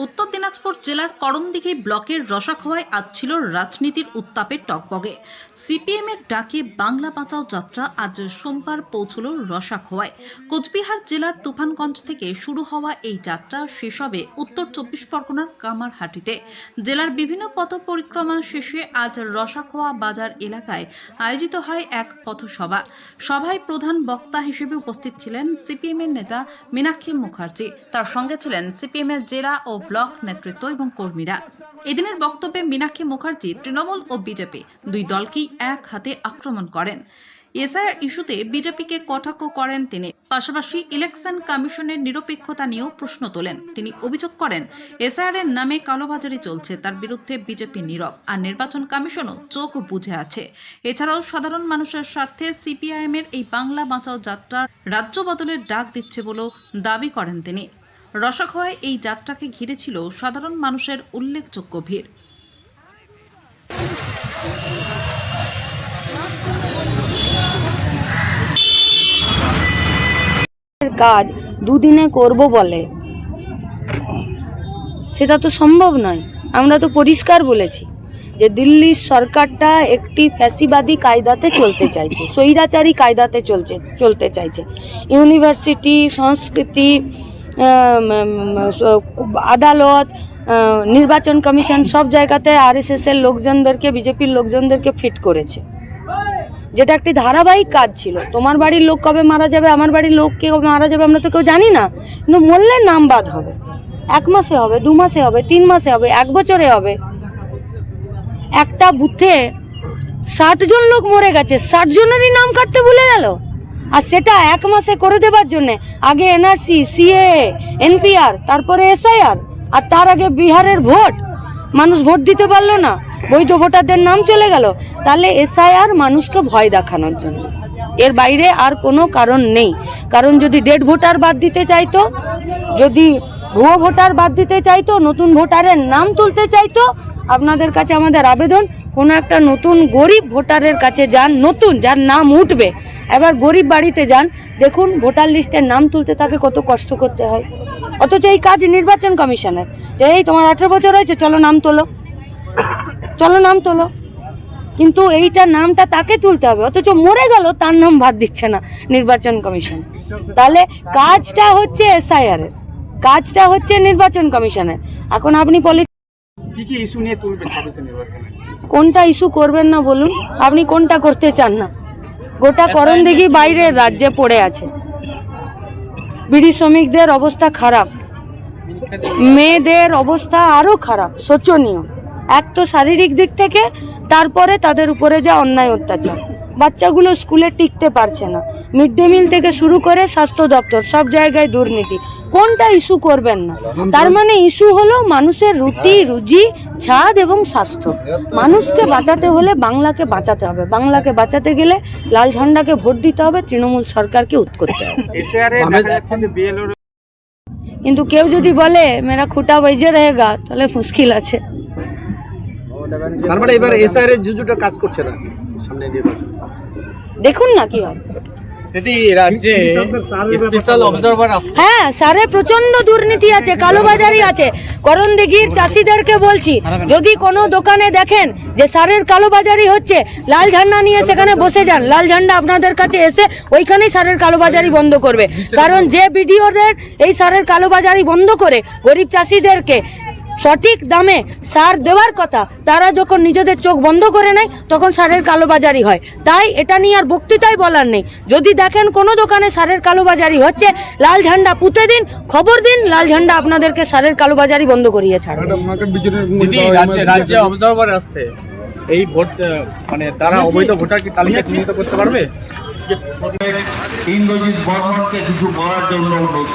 উত্তর দিনাজপুর জেলার করণদিঘি ব্লকের রসাখোয়ায় আজ ছিল রাজনীতির উত্তাপের টকবগে। সিপিএম এর ডাকে বাংলা বাঁচাও যাত্রা আজ সোমবার পৌঁছল রসাখোয়ায়। কোচবিহার জেলার তুফানগঞ্জ থেকে শুরু হওয়া এই যাত্রা শেষ হবে উত্তর চব্বিশ পরগনার কামারহাটিতে। জেলার বিভিন্ন পথ পরিক্রমা শেষে আজ রসাখোয়া বাজার এলাকায় আয়োজিত হয় এক পথসভা। সভায় প্রধান বক্তা হিসেবে উপস্থিত ছিলেন সিপিএম এর নেতা মীনাক্ষী মুখার্জি। তার সঙ্গে ছিলেন সিপিএম এর জেলা ও ব্লক নেতৃত্ব এবং কর্মীরা। এদিনের বক্তব্যে মীনাক্ষী মুখার্জি, তৃণমূল ও বিজেপি দুই দলকেই এক হাতে আক্রমণ করেন। এসআইআর ইস্যুতে বিজেপিকে কটাক্ষ করেন তিনি। পাশাপাশি ইলেকশন কমিশনের নিরপেক্ষতা নিয়েও প্রশ্ন তোলেন। তিনি অভিযোগ করেন, এসআইআর এর নামে কালোবাজারি চলছে, তার বিরুদ্ধে বিজেপি নীরব, আর নির্বাচন কমিশনও চোখ বুঝে আছে। এছাড়াও সাধারণ মানুষের স্বার্থে সিপিআইএম এর এই বাংলা বাঁচাও যাত্রার রাজ্য বদলের ডাক দিচ্ছে বলেও দাবি করেন তিনি। রসখোয়ায় এই যাত্রাকে ঘিরে ছিল সাধারণ মানুষের উল্লেখযোগ্য ভিড়। কাজ দুদিনে করব বলে। সেটা তো সম্ভব নয়। আমরা তো পরিষ্কার বলেছি যে দিল্লির সরকারটা একটি ফ্যাসিবাদী কায়দাতে চলতে চাইছে, স্বৈরাচারী কায়দাতে চলছে, চলতে চাইছে। ইউনিভার্সিটি, সংস্কৃতি আদালত নির্বাচন কমিশন সব জায়গাতে আরএসএস এর লোকজনদেরকে, বিজেপির লোকজনদেরকে ফিট করেছে। যেটা একটি ধারাবাহিক কাজ ছিল। তোমার বাড়ির লোক কবে মারা যাবে, আমার বাড়ির লোক কে মারা যাবে, আমরা তো কেউ জানি না। কিন্তু মরলে নাম বাদ হবে। এক মাসে হবে, দু মাসে হবে, তিন মাসে হবে, এক বছরে হবে। একটা বুথে ষাট জন লোক মরে গেছে, ষাট জনেরই নাম কাটতে ভুলে গেল। আর সেটা এক মাসে করে দেবার জন্যে আগে এনআরসি সিএ এনপিআর তারপরে এসআইআর আর তার আগে বিহারের ভোট। মানুষ ভোট দিতে পারল না। বৈধ ভোটারদের নাম চলে গেল। তাহলে এসআইআর মানুষকে ভয় দেখানোর জন্য। এর বাইরে আর কোনো কারণ নেই। কারণ যদি ডেড ভোটার বাদ দিতে চাইতো, যদি ভুয়ো ভোটার বাদ দিতে চাইতো, নতুন ভোটারের নাম তুলতে চাইতো, আপনাদের কাছে আমাদের আবেদন, কোনো একটা নতুন গরিব ভোটারের কাছে যান, নতুন, যার নাম উঠবে। এবার গরিব বাড়িতে যান, দেখুন ভোটার লিস্টের নাম তুলতে তাকে কত কষ্ট করতে হয়। অথচ এই কাজ নির্বাচন কমিশনের। যে এই তোমার আঠেরো বছর হয়েছে, চলো নাম তোলো। চলো নাম তোলো। কিন্তু এইটা নামটা তাকে তুলতে হবে অথচ মরে গেল তার নাম বাদ দিচ্ছে না নির্বাচন কমিশন। তাহলে কাজটা হচ্ছে এসআইআর এর কাজটা হচ্ছে নির্বাচন কমিশনের। এখন আপনি পলি কোনটা ইস্যু করবেন না বলুন আপনি কোনটা করতে চান না। গোটা করণ দেখি বাইরের রাজ্যে পড়ে আছে। বিড়ি শ্রমিকদের অবস্থা খারাপ। মেয়েদের অবস্থা আরও খারাপ শোচনীয়। এক তো শারীরিক দিক থেকে তারপরে তাদের উপরে যা অন্যায় অত্যাচার। বাচ্চাগুলো স্কুলে টিকতে পারছে না। মিড ডে মিল থেকে শুরু করে স্বাস্থ্য দপ্তর সব জায়গায় দুর্নীতি। কোনটা ইস্যু করবেন না। তার মানে ইস্যু হলো মানুষের রুটি রুজি ছাদ এবং স্বাস্থ্য। মানুষকে বাঁচাতে হলে বাংলাকে বাঁচাতে হবে। বাংলাকে বাঁচাতে গেলে লাল ঝান্ডাকে ভোট দিতে হবে তৃণমূল সরকারকে উৎ করতে হবে। এসআর এ দেখা যাচ্ছে যে বিএলও কিন্তু কেউ যদি বলে মেরা খুঁটা বেজে রহেগা তাহলে মুশকিল আছে। তারপরে এবার এসআর এর জুজুটা কাজ করছে না সামনে নির্বাচন দেখুন না কি হয়। রাজ্যে স্পেশাল অবজারভার হ্যাঁ সারে প্রচণ্ড দুর্নীতি আছে কালোবাজারি আছে। করণ দিঘির চাষিদেরকে বলছি যদি কোনো দোকানে দেখেন যে সারের কালোবাজারি হচ্ছে লাল ঝান্ডা নিয়ে সেখানে বসে যান। লাল ঝান্ডা আপনাদের কাছে এসে ওইখানেই সারের কালোবাজারি বন্ধ করবে। কারণ যে বিডিওদের এই সারের কালোবাজারি বন্ধ করে গরিব চাষিদেরকে সঠিক দামে সার দেওয়ার কথা তারা যখন নিজেদের চোখ বন্ধ করে নেয় তখন সারের কালোবাজারি হয়। তাই এটা নিয়ে আর বক্তৃতাই বলার নেই। যদি দেখেন কোনো দোকানে সারের কালোবাজারি হচ্ছে লাল ঝান্ডা পুঁতে দিন খবর দিন লাল ঝান্ডা আপনাদেরকে সারের কালোবাজারি বন্ধ করিয়ে ছাড়বে। রাজ্যে রাজ্যে অবজারভার আসছে। এই ভোট মানে তারা অবৈধ ভোটার কি তালিকা চিহ্নিত করতে পারবে? ইন্দ্রজিৎ বর্মনকে কিছু বলার জন্য অনুরোধ